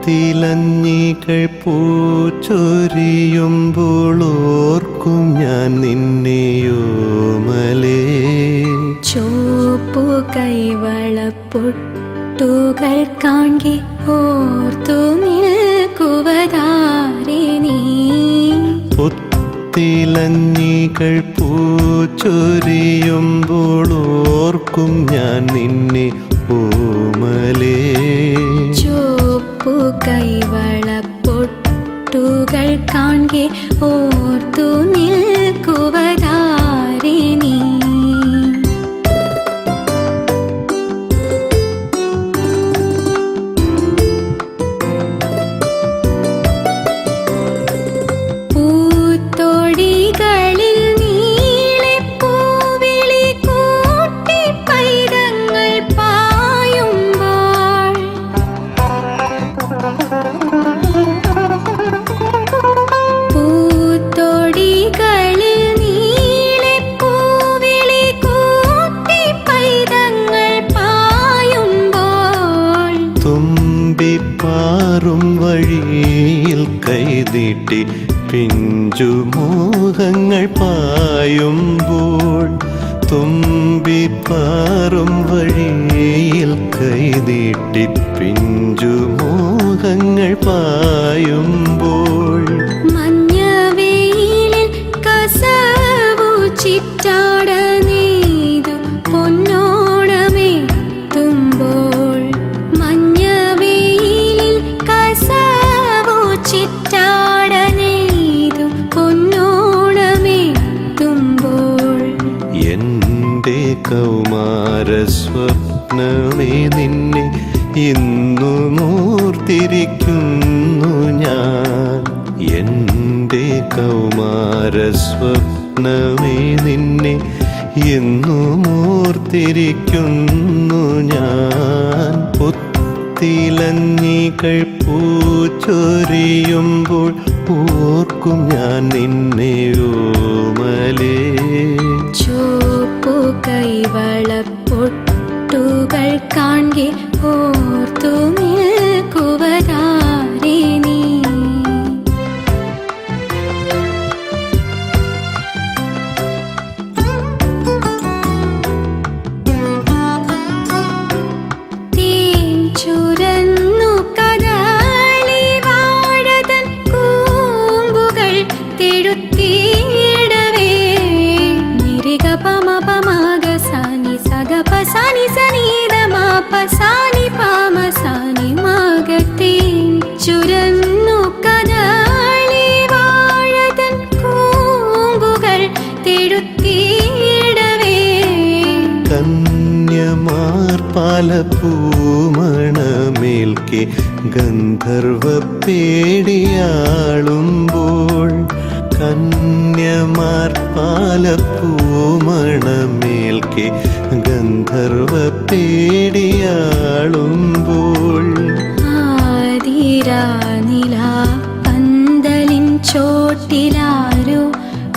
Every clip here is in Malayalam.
പുത്തിലഞ്ഞികൾ പൂച്ചൊരിയും പുളോർക്കും ഞാൻ നിന്നെയോമലേ. ചോപ്പു കൈവളപ്പൊട്ടുകൾ കാൺകെ ഓർത്തു നിൽക്കുവതാരെ നീ. പുത്തിലഞ്ഞികൾ പൂച്ചൊരിയുമ്പോൾ ഓർക്കും ഞാൻ നിന്നെ തുമ്പിപ്പാറും വഴിയിൽ കൈതീട്ടി പിഞ്ചുമോഹങ്ങൾ പായുമ്പോൾ തുമ്പിപ്പാറും വഴിയിൽ കൈതീട്ടി പിഞ്ചുമോഹങ്ങൾ പായുമ്പോൾ മഞ്ഞവെയിലിൽ കസവു ചിറ്റാട എന്റെ കൗമാര സ്വപ്നമേ നിന്നെ ഇന്നു മൂർത്തിരിക്കുന്നു ഞാൻ. എന്റെ കൗമാരസ്വപ്നമേ നിന്നെ ഇന്നു മൂർത്തിരിക്കുന്നു ഞാൻ. പുത്തിലഞ്ഞികൾ പൂച്ചൊരിയുമ്പോൾ ഓർക്കും ഞാൻ നിന്നെ ഓമലേ ചോപ്പു കൈവളപ്പൊട്ടുകൾ കാൺകെ ഓർത്തു മാപ സാനി പാമ സാനി മാഗത്തേ ചുരന്നു കദളി വാഴതൻ കൂമ്പുകൾ തെഴുത്തിയിടവേ കന്യമാർ പാലപ്പൂമണമേൽക്കെ ഗന്ധർവ പേടിയാളുമ്പോൾ കന്യമാർ പാലപ്പൂമണമേൽക്കെ ഗന്ധർവ പേടിയാളുമ്പോൾ ആതിരാനില പന്തലിൻ ചോട്ടിലാരോ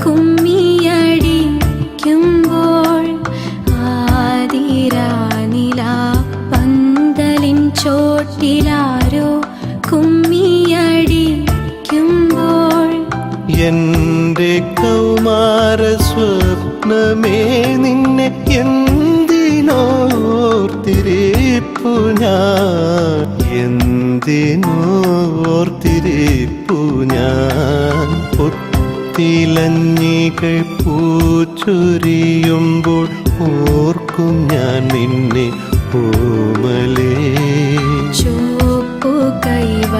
കുമ്മിയടിക്കുമ്പോൾ ആതിരാനില പന്തലിൻ ചോട്ടിലാരോ കുമ്മിയടിക്കുമ്പോൾ എന്റെ കൗമാര സ്വപ്നമേ നിന്നെ എന്തിനോർത്തിരിപ്പു ഞാൻ. എന്തിനോർത്തിരിപ്പു ഞാൻ? പൊത്തിലഞ്ഞികൾ പൂച്ചൊരിയുമ്പോൾ ഓർക്കും ഞാൻ നിന്നെ ഓമലേ. ചോപ്പു കൈവളപ്പൊട്ടുകൾ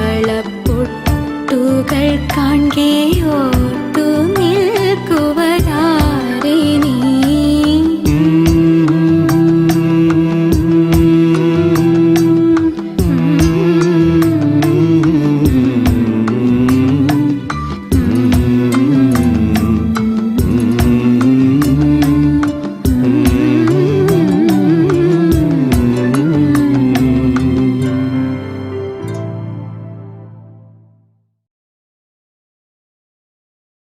കാൺകെയോ